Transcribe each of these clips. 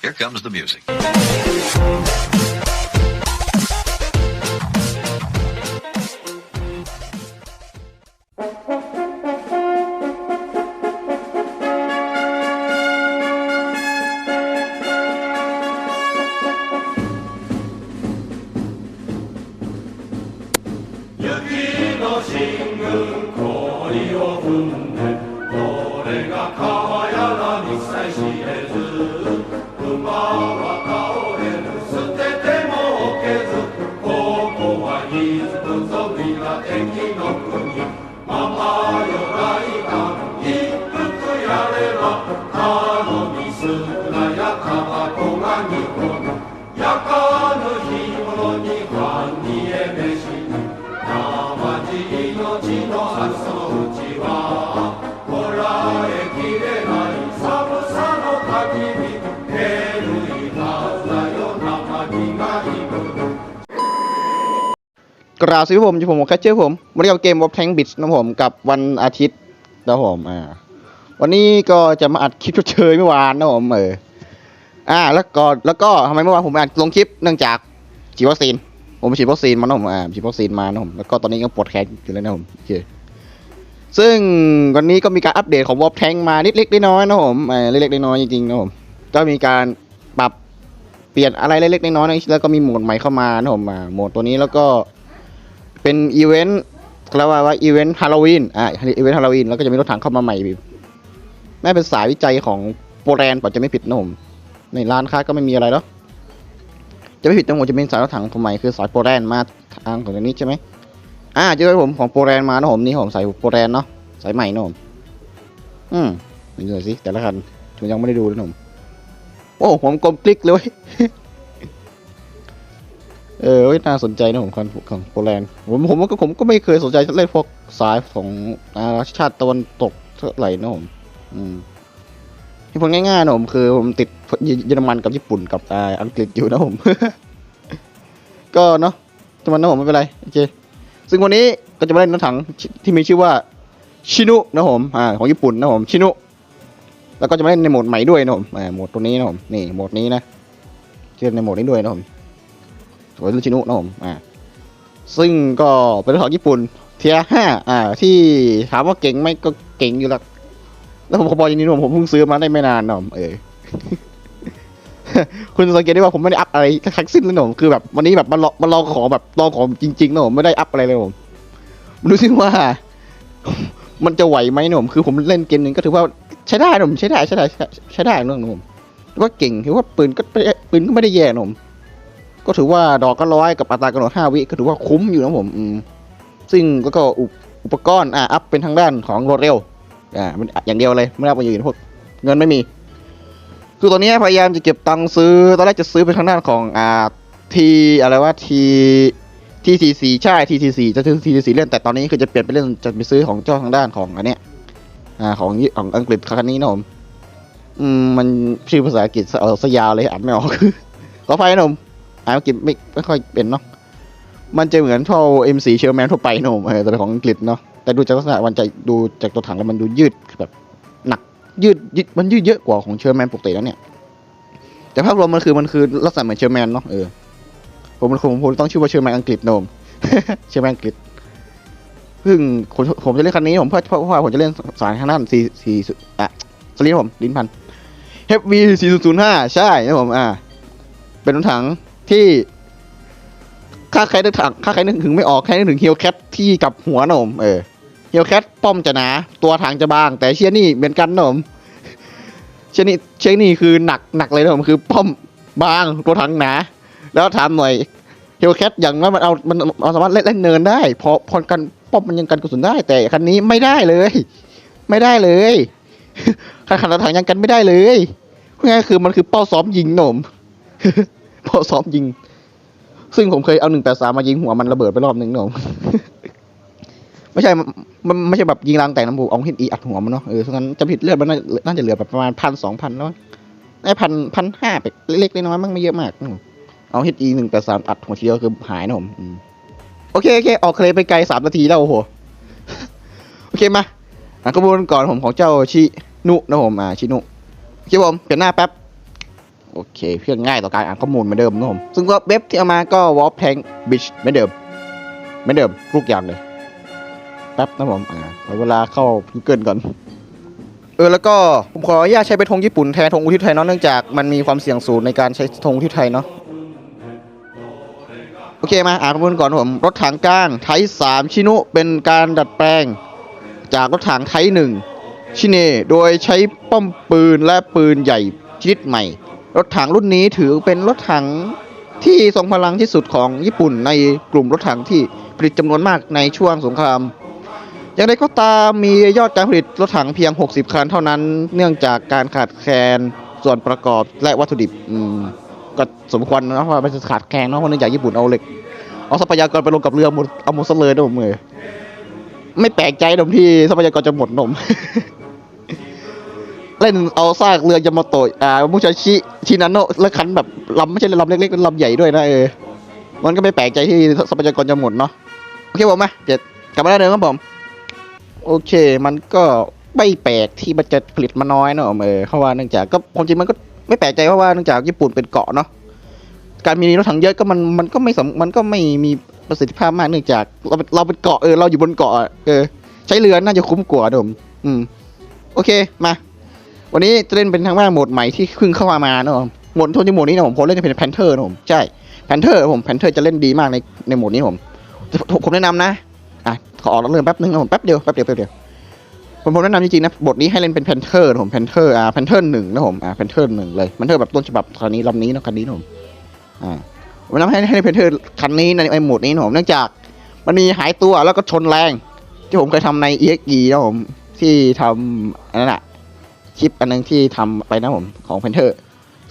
Here comes the music. กราบสวัสดีผมอยู่ผมแคชเชอร์ผมวันนี้กับเกมวอ t แทงบิชนะผมกับวันอาทิตย์นะผมอ่าวันนี้ก็จะมาอัดคลิปเชยเมื่อวานนะผมเอออ่าแล้วก็แล้วก็ทำไมเมื่อวานผมไม่อัดลงคลิปเนื่องจากฉีดวัคซีนผมฉีดวัคซีนมานะผมอ่าฉีดวัคซีนมานะผมแล้วก็ตอนนี้ก็ปวดแขนอยู่เลยนะผมโอเคซึ่งวันนี้ก็มีการอัปเดตของวอ t แทงมานิดเล็กน้อยนะผมอ่าเล็กๆน้อยๆจริงๆนะผมก็มีการปรับเปลี่ยนอะไรเล็กๆน้อยๆแล้วก็มีโหมดใหม่เข้ามานะผมอ่าโหมดตัวนี้แล้วก็ เป็นอีเวนต์เรียกว่าว่าอีเวนต์ฮาโลวีนอ่าอีเวนต์ฮาโลวีนแล้วก็จะมีรถถังเข้ามาใหม่อีแม่เป็นสายวิจัยของโปรแลนด์ป่ะจะไม่ผิดนะผมในร้านค้าก็ไม่มีอะไรแล้วจะไม่ผิดนะผมจะเป็นสายรถถังผมใหม่คือสายโปรแลนด์มาทางของตัวนี้ใช่ไหมอ่าเจอผมของโปรแลนด์มานะผมนี่ผมสายโปรแลนด์เนาะสายใหม่นะผมอืมดูหน่อยสิแต่ละคันผมยังไม่ได้ดูเลยนะผมโอ้ผมกลมกลิกเลย เออเว้ยน่าสนใจนะผมของของโปแลนด์ผมผมก็ผมก็ไม่เคยสนใจเล่นพวกสายของอาชาติตะวันตกเท่าไหร่นะผมอืมที่ผมง่ายๆนะผมคือผมติดเยอรมันกับญี่ปุ่นกับอังกฤษอยู่นะผม ก็เนาะจะมันนะผมไม่เป็นไรโอเคซึ่งวันนี้ก็จะมาเล่นรถถังที่มีชื่อว่าชินุนะผมอ่าของญี่ปุ่นนะผมชินุแล้วก็จะมาเล่นในโหมดใหม่ด้วยนะผมอ่าโหมดตัวนี้นะผมนี่โหมดนี้นะจะเล่นในโหมดนี้ด้วยนะผม สวยรุ่นชินุนะผมอ่าซึ่งก็เป็นของญี่ปุ่นเทียห้าอ่า ที่ถามว่าเก่งไหมก็เก่งอยู่แล้วแล้วผมขอบอกอย่างนี้นะผมผมเพิ่งซื้อมาได้ไม่นานนะผมเออคุณสังเกตได้ว่าผมไม่ได้อัพอะไรทั้งสิ้นเลยนะผมคือแบบวันนี้แบบมาลองมาลองของแบบลองของจริงๆนะผมไม่ได้อัพอะไรเลยผมดูซิว่า มันจะไหวไหมนะผมคือผมเล่นเกมหนึ่งก็ถือว่าใช้ได้นะผมใช้ได้ใช้ได้ใช้ได้นะผมถือว่าเก่งถือว่าปืนก็ปืนก็ไม่ได้แย่นะผม ก็ถือว่าดอกก็ร้อยกับอัตรากำหนดห้าวิก็ถือว่าคุ้มอยู่นะผมซึ่งก็ก็อุปกรณ์อะอัพเป็นทางด้านของรวดเร็วอ่ามันอย่างเดียวเลยไม่ได้ไปอย่างอื่นพวกเงินไม่มีคือตอนนี้พยายามจะเก็บตังค์ซื้อ ตอนแรกจะซื้อเป็นทางด้านของอ่าทีอะไรว่าทีทีซีซีใช่ทีซีซีจะซื้อทีซีซีเล่นแต่ตอนนี้คือจะเปลี่ยนไปเล่นจะไปซื้อของเจ้าทางด้านของอันเนี้ยอ่าของของอังกฤษคันนี้นะผมอืมมันชื่อภาษาอังกฤษเออสยาวเลยอ่านไม่ออกขออภัยนะผม อ่านอังกฤษไม่ไม่ค่อยเป็นเนาะมันจะเหมือนเท่า M4 เชลแมนทั่วไปนมเออแต่ของอังกฤษเนาะแต่ดูจากลักษณะมันจะดูจากตัวถังแล้วมันดูยืดแบบหนักยืดยืดมันยืดเยอะกว่าของเชลแมนปกติแล้วเนี่ย แต่ภาพรวมมันคือมันคือลักษณะเหมือนเชลแมนเนาะเออผมผมผมต้องชื่อว่าเชลแมนอังกฤษนมเชลแมนอังกฤษซึ่งผมผมจะเล่นคันนี้ผมเพราะเพราะว่าผมจะเล่นสายทางด้านสี่สี่อะสลีผมลิ้นพัน HV 4005ใช่นะผมอ่าเป็นรถถัง ที่ค่าใครนึกถังค่าใครนึกถึงไม่ออกใครนึกถึงเฮียวแคทที่กับหัวนมเออเฮียวแคทป้อมจะหนาตัวถังจะบาง แต่เชียนี่เหมือนกันนมเชียนี่เชียนี่คือหนักหนักเลยหนมคือป้อมบางตัวถังหนา แล้วถามหน่อยเฮียวแคทอย่างนั้นมันเอามันเอาสามารถเล่นเล่นเนินได้พอพอกันป้อมมันยังกันกระสุนได้ แต่คันนี้ไม่ได้เลย ไม่ได้เลยคันขันรถถังยังกันไม่ได้เลยพูดง่ายคือมันคือเป้าซ้อมยิงนม พอซ้อมยิง ซึ่งผมเคยเอาหนึ่งแปดสามมายิงหัวมันระเบิดไปรอบหนึ่งเนอะไม่ใช่มันไม่ใช่แบบยิงรางแต่งน้ำผูเอาหินอีอัดหัวมันเนาะเออฉะนั้นจะผิดเลือดมันน่าน่าจะเหลือแบบประมาณพันสองพันแล้วไอ้พันพันห้าไปเล็กๆน้อยๆมั้งไม่เยอะมากเอาฮิตอีหนึ่งแปดสามอัดหัวทีเดียวคือหายนะผมอืมโอเคโอเคออกเคลไปไกลสามนาทีแล้วโอ้โหโอเคมาอะกระบวนก่อนผมของเจ้าชินุนะผมอ่าชินุโอเคผมเปลี่ยนหน้าแป๊บ โอเค เพื่อง่ายต่อการอ่านข้อมูลเหมือนเดิมนะครับผม ซึ่งก็เว็บที่เอามาก็ w a r p Tank Beach เหมือนเดิมเหมือนเดิมทุกอย่างเลย แป๊บนะผมอ่าเวลาเข้า Google ก่อน เออแล้วก็ผมขออนุญาตใช้เป็นธงญี่ปุ่นแทนธงอุทิศไทยเนาะเนื่องจากมันมีความเสี่ยงสูงในการใช้ธงอุทิศไทยเนาะโอเคมาอ่านข้อมูลก่อนผมรถถังก้างไทยสามชินุเป็นการดัดแปลง จากรถถังไทยหนึ่งชิเนโดยใช้ป้อมปืนและปืนใหญ่ชนิดใหม่ รถถังรุ่นนี้ถือเป็นรถถังที่ทรงพลังที่สุดของญี่ปุ่นในกลุ่มรถถังที่ผลิตจำนวนมากในช่วงสงคราม อย่างไรก็ตามมียอดการผลิตรถถังเพียง 60 คันเท่านั้น เนื่องจากการขาดแคลนส่วนประกอบและวัตถุดิบก็สมควรนะว่ามันจะขาดแคลนเนาะเพราะเนื่องจากญี่ปุ่นเอาเหล็กเอาทรัพยากรไปลงกับเรือหมดเอาหมดซะเลยนะผมเออไม่แปลกใจดมที่ทรัพยากรจะหมดนม เล่นเอาซากเรือยามาโตะอ่ามุชาชิชินาโนะแล้วคันแบบลำไม่ใช่ลำเล็กๆเป็นลำใหญ่ด้วยนะเออมันก็ไม่แปลกใจที่ทรัพยากรจะหมดเนาะโอเคผมมาเดี๋ยวกลับมาได้เลยครับผมโอเค มันก็ไม่แปลกที่มันจะผลิตมาน้อยเนอะเออเพราะว่าเนื่องจากก็ความจริงมันก็ไม่แปลกใจเพราะว่าเนื่องจากญี่ปุ่นเป็นเกาะเนาะการมีรถถังเยอะก็มันมันก็ไม่สำมันก็ไม่มีประสิทธิภาพมากเนื่องจาก เราเป็นเราเป็นเกาะเออเราอยู่บนเกาะเออใช้เรือน่าจะคุ้มกว่าเดิมอืมโอเคมา วันนี้จะเล่นเป็นทางว่าโหมดใหม่ที่เพิ่งเข้ามามาเนอะโหมดโทนี่โหมดนี้นะผมผมเล่นจะเป็นแพนเทอร์นะผมใช่แพนเทอร์ผมแพนเทอร์จะเล่นดีมากในในโหมดนี้ผมผมแนะนำนะอะขอออกเรื่องแป๊บนึงนะผมแป๊บเดียวแป๊บเดียวแป๊บเดียวผมผมแนะนำจริงๆนะบทนี้ให้เล่นเป็นแพนเทอร์ผมแพนเทอร์อ่าแพนเทอร์หนึ่งนะผมอ่าแพนเทอร์หนึ่งเลยแพนเทอร์แบบต้นฉบับคันนี้ลำนี้นะคันนี้นะผมอ่าผมแนะนำให้ให้แพนเทอร์คันนี้ในไอ้โหมดนี้นะผมเนื่องจากมันมีหายตัวแล้วก็ชนแรง ที่ผมเคยทำใน EXE นะผมที่ทำอันนั้นอะ คลิปอันนึงที่ทำไปนะผมของแพนเทอร์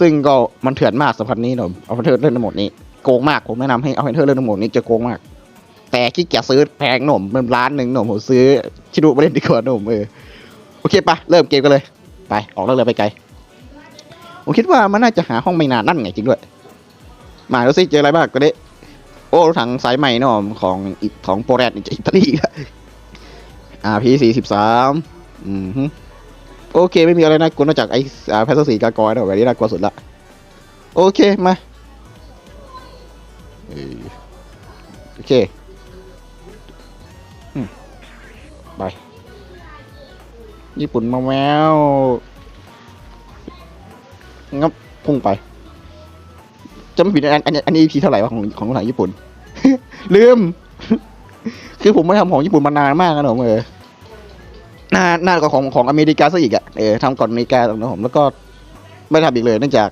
ซึ่งก็มันเถื่อนมากสำหรับนี้นะผมเอาแพนเทอร์เล่นในโหมดนี้โกงมากผมแนะนำให้เอาแพนเทอร์เล่นในโหมดนี้จะโกงมาก แต่ขี้เกียจซื้อแพงหน่มมันล้านหนึ่งหน่มผมซื้อชิดูมาเล่นดีกว่าหน่มเออโอเคปะเริ่มเกมกันเลยไปออกเรื่องเลยไปไกลผมคิดว่ามันน่าจะหาห้องไม่นานนั่นไงจริงด้วยมาดูสิเจออะไรบ้างก็ได้โอ้รถถังสายใหม่เนอะของอิของโปรแรดจากอิตาลีอ่าพีสี่สิบสามอืม โอเค ไม่มีอะไรน่ากลัวนอกจากไอ้อ่าแพทสีกากอยนะแบบนี้น่ากลัวสุดละ โอเค มาโอเคไปญี่ปุ่นมาแมวงับพุ่งไปจำไม่ผิดอันอันอันนี้พีเท่าไหร่วะของของทางญี่ปุ่น ลืม คือผมไม่ทำของญี่ปุ่นมานานมากนะผมเออ นานนากว่าของของอเมริกาซะอีกอะเออทำก่อนอเมริกานะผมแล้วก็ไม่ทำอีกเลยเนื่องจาก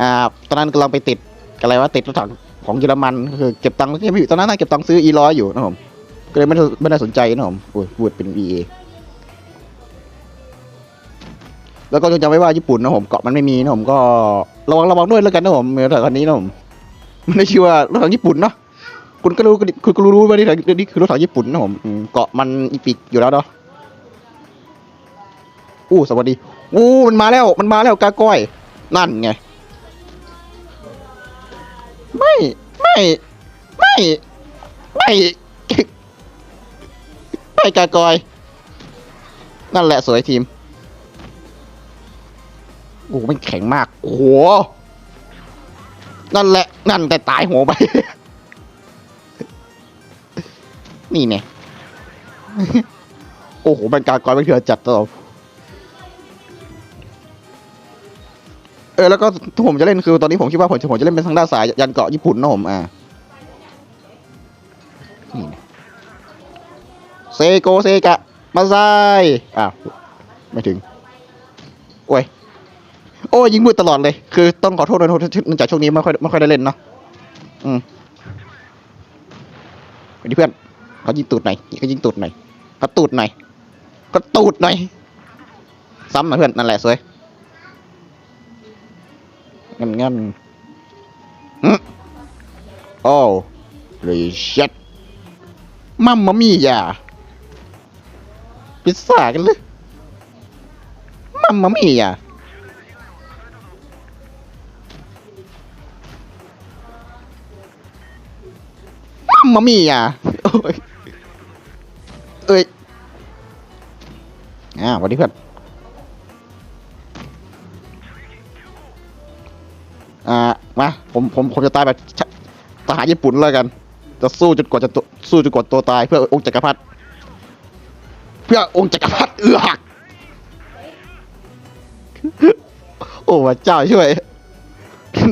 อ่าตอนนั้นกำลังไปติดอะไรว่าติดรถถังของเยอรมันคือเก็บตังค์ที่อยู่ตอนนั้นน่าเก็บตังค์ซื้ออีร้อยอยู่นะผมก็เลยไม่ไม่ได้สนใจนะผมโอ้ยพูดเป็น EA แล้วก็จงจำไว้ว่าญี่ปุ่นนะผมเกาะมันไม่มีนะผมก็ระวังระวังด้วยแล้วกันนะผมเมื่อถังคันนี้นะผมมันได้ชื่อว่ารถถังญี่ปุ่นเนาะคุณก็รู้คุณก็รู้ว่านี่ถังนี่คือรถถังญี่ปุ่นนะผมอืมเกาะมันอีปิกอยู่แล้วเนาะ อู้สวัสดีอู้มันมาแล้วมันมาแล้วกาก้อย นั่นไง ไม่ไม่ไม่ไม่ไม่กากอย นั่นแหละสวยทีมโอ้มันแข็งมากโอ้โหนั่นแหละ นั่นแต่ตายหัวไป นี่เนี่ยโอ้โหมันการกอยไม่เถื่อจัดตลอด เออแล้วก็ที่ผมจะเล่นคือตอนนี้ผมคิดว่าผมจะผมจะเล่นเป็นทางด้านสายยันเกาะญี่ปุ่นนะผมอ่านี่นะเซโกเซกะ มาไซอ้าวไม่ถึง โอ้ย โอ้ยยิงมืดตลอดเลย คือต้องขอโทษด้วยนะเนื่องจากช่วงนี้ไม่ค่อยไม่ค่อยได้เล่นเนาะอืมไปดิเพื่อนเขายิงตูดหน่อยเขายิงตูดหน่อยเขาตูดหน่อยเขาตูดหน่อยซ้ำหน่อยเพื่อนนั่นแหละสวย งั้นงันอืมโอ้รีเช็ดมัมมามี่ยาพิซซ่ากันเลยมัมมามี่ยามัมมามี่อะโอ้ยเอ้ยอ่าสวัสดีเพื่อน มาผมผมผมจะตายแบบทหารญี่ปุ่นแล้วกัน จะสู้จนกว่าจะสู้จนกว่าตัวตายเพื่อองค์จักรพรรดิเพื่อองค์จักรพรรดิเอือหักโอ้พระเจ้าช่วย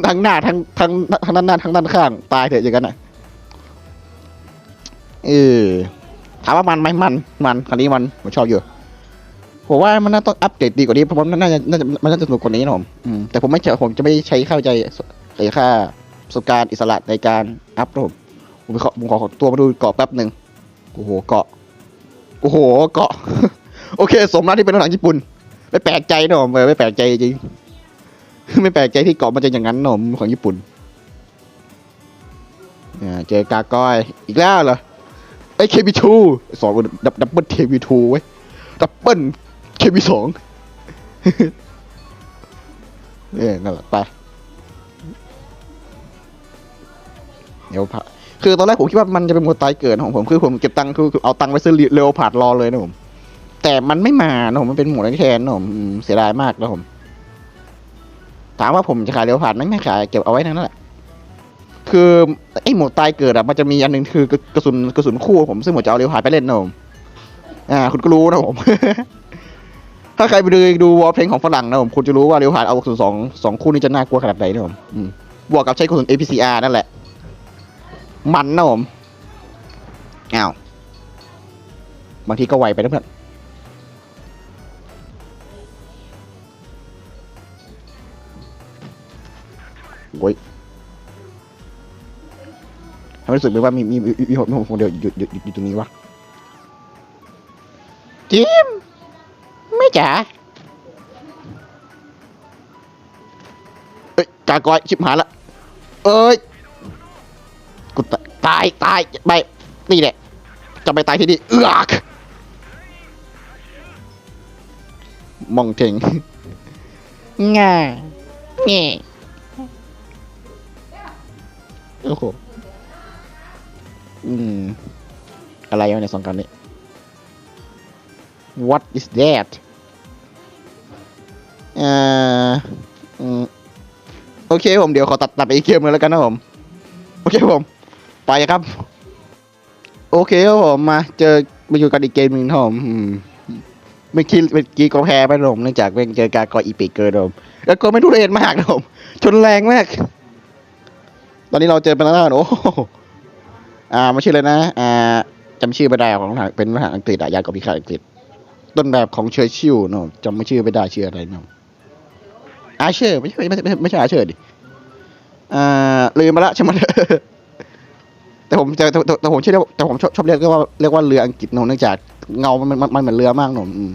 ทั้งหน้าทั้งทั้งทั้งด้านหน้าทั้งด้านข้าง ตายเถอะอย่างนั้นอะเออถามว่ามันไหมมันมันคันนี้มันผมชอบอยู่ผมว่ามันน่าต้องอัปเดตดีกว่านี้เพราะมันน่าจะน่าจะมันน่าจะสนุกกว่านี้นะผมอืมแต่ผมไม่เจอผมจะไม่ใช้เข้าใจ ค่าประสบการณ์อิสระในการอัพผมผมขอผมขอขอตัวมาดูเกาะแป๊บหนึ่งโอ้โหเกาะโอ้โหเกาะ โอเค สมแล้วที่เป็นหนังญี่ปุ่น ไม่แปลกใจนะผมเออไม่แปลกใจจริงไม่แปลกใจที่เกาะมันจะอย่างนั้นหนมของญี่ปุ่นอ่าเจอกากอยอีกแล้วเหรอไอ้เคบีทูสองดับดับเบิลเคบีทูไว้ยดับเบิลเคบีสองเออนั่นแหละไป เดี๋ยวคือตอนแรกผมคิดว่ามันจะเป็นโมตายเกิดของผมคือผมเก็บตังค์คือเอาตังค์ไปซื้อเรโอผ่านรอเลยนะผมแต่มันไม่มานะผมมันเป็นหมูแทนนะผมเสียดายมากนะผมถามว่าผมจะขายเร็วผานไหมไม่ขายเก็บเอาไว้นั่นแหละคือไอ้หมวดตายเกิดอะมันจะมีอันหนึ่งคือกระสุนกระสุนคู่ผมซึ่งผมจะเอาเร็วผานไปเล่นนะผมอ่า คุณก็รู้นะผมถ้าใครไปดูดูวอลเพลงของฝรั่งนะผมคุณจะรู้ว่าเร็วผานเอากระสุนสองสองคู่นี้จะน่ากลัวขนาดไหนนะผมบวกกับใช้กระสุน APCR นั่นแหละ มันนะผมอ้าวบางทีก็ไวไปนะเพื่อนโอ้ยทำให้รู้สึกเหมือนว่ามีมีมีมีผมมีผมคนเดียวอยู่อยู่อยู่อยู่ตรงนี้วะจิมไม่จ๋าเอ้ยกากอยชิบหายละเอ้ยายตายตายไปนี่แหละจะไปตายที่นี่เอือกมองเทงง่าแง่โอ้โหอืม อะไรวะในสองกันนี้ What is that เอ่ออืมโอเคผมเดี๋ยวขอตัดตัดไปอีกเกมเลยแล้วกันนะผม โอเคผม ไปครับ โอเคครับผมมา เจอมาอยู่กันอีกเกมหนึ่งครับผมอืมเมื่อกี้เมื่อกี้ก็แพ้ไปนะผมเนื่องจากเป็นเจอการกออีปิกเกินผมแล้วก็ไม่ทุเรศมากผมชนแรงมาก ตอนนี้เราเจอเป็นแล้วโอ้โหอ่าไม่ชื่อเลยนะ อ่าจำชื่อไม่ได้ของทารเป็นทหารอังกฤษอะยานกับพิฆาตอังกฤษ ต้นแบบของเชอร์ชิลเนอะจำไม่ชื่อไม่ได้ชื่ออะไรเนอะอาเชอร์ไม่ใช่ไม่ใช่ไม่ใช่ไม่ใช่อาเชอร์ดิอ่าลืมมาละใช่ไหม แต่ผมแต่แต่แต่ผมชื่อแต่ผมชอบชอบเรียกว่าเรียกว่าเรืออังกฤษเนอะเนื่องจากเงามันมันมันเหมือนเรือมากเนอะอืม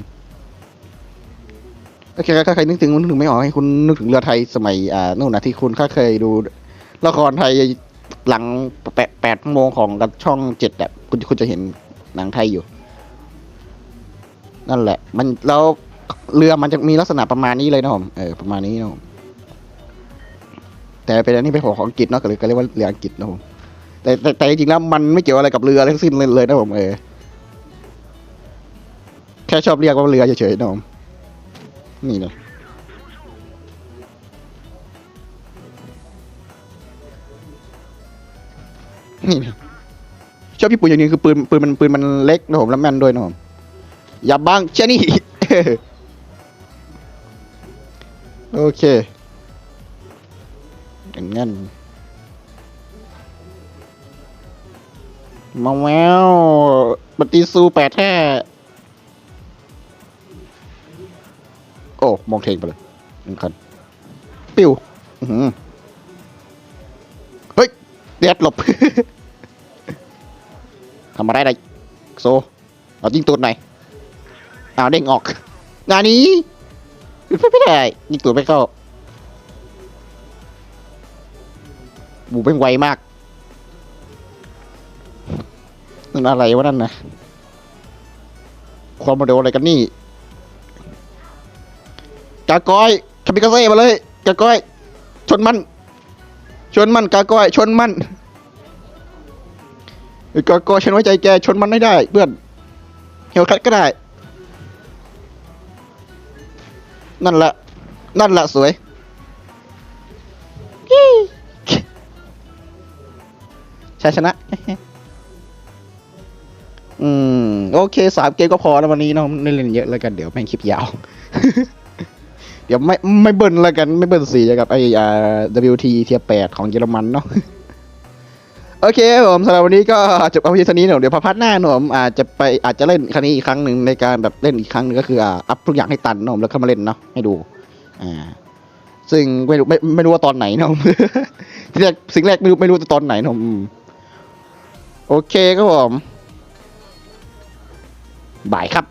โอเคถ้าใครนึกถึงนึกถึงไม่ออกให้คุณนึกถึงเรือไทยสมัยอ่านู่นนะที่คุณค่าเคยดูละครไทยหลังแปดแปดโมงของกับช่องเจ็ดอะคุณคุณจะเห็นหนังไทยอยู่ นั่นแหละ มันแล้วเรือมันจะมีลักษณะประมาณนี้เลยนะผมเออประมาณนี้นะผมแต่เป็นอันนี้เป็นของของอังกฤษเนาะก็เลยก็เรียกว่าเรืออังกฤษนะผม แต่แต่แต่จริงๆแล้วมันไม่เกี่ยวอะไรกับเรืออะไรทั้งสิ้นเลยเลยนะผมเออแค่ชอบเรียกว่าเรือเฉยๆนะผมนี่เลยนี่นะชอบญี่ปุ่นอย่างนี้คือปืนปืนมันปืนมันเล็กนะผมแล้วแม่นด้วยนะผมอย่าบังเชนี่โอเคอย่างงั้น มาแววปฏิซูแปดแท้โอ้ มองเทงไปเลยหนึ่งคัน ปิวอื้อหือเฮ้ยเด็ดหลบทำอะไรได้โซ เอายิงตูดหน่อยอ้าวเด้งออกงานนี้ไม่ได้ยิงตัวไม่เข้าบูเป็นไวมากันอะไรวะนั่นนะความเร็วอะไรกันนี่กาก้อยคามิกาเซ่มาเลยกาก้อย ชนมัน ชนมันกาก้อย ชนมันกาก้อยฉันไว้ใจแกชนมันไม่ได้ เพื่อนเฮลคัตก็ได้ นั่นแหละ นั่นแหละสวยชัยชนะ อืม โอเคสามเกมก็พอแล้ววันนี้เนาะไม่เล่นเยอะแล้วกันเดี๋ยวแม่งคลิปยาว เดี๋ยวไม่ไม่เบิ้ลแล้วกัน ไม่เบิ้ลสีกับไอ้อ่า WT เทียแปดของเยอรมันเนาะโอเคครับผมสำหรับวันนี้ก็จบเอาเพียงเท่านี้เนอะเดี๋ยวพาร์ทหน้าเนอะผมอาจจะไปอาจจะเล่นครั้งนี้อีกครั้งหนึ่งในการแบบเล่นอีกครั้งหนึงก็คืออ่าอัพทุกอย่างให้ตันเนอะผมแล้วเข้ามาเล่นเนาะให้ดูอ่าซึ่งไม่รู้ไม่ไม่รู้ว่าตอนไหนเนอะที่แรกสิ่งแรกไม่รู้ไม่รู้จะตอนไหนเนอะอืมโอเคครับผม บายครับ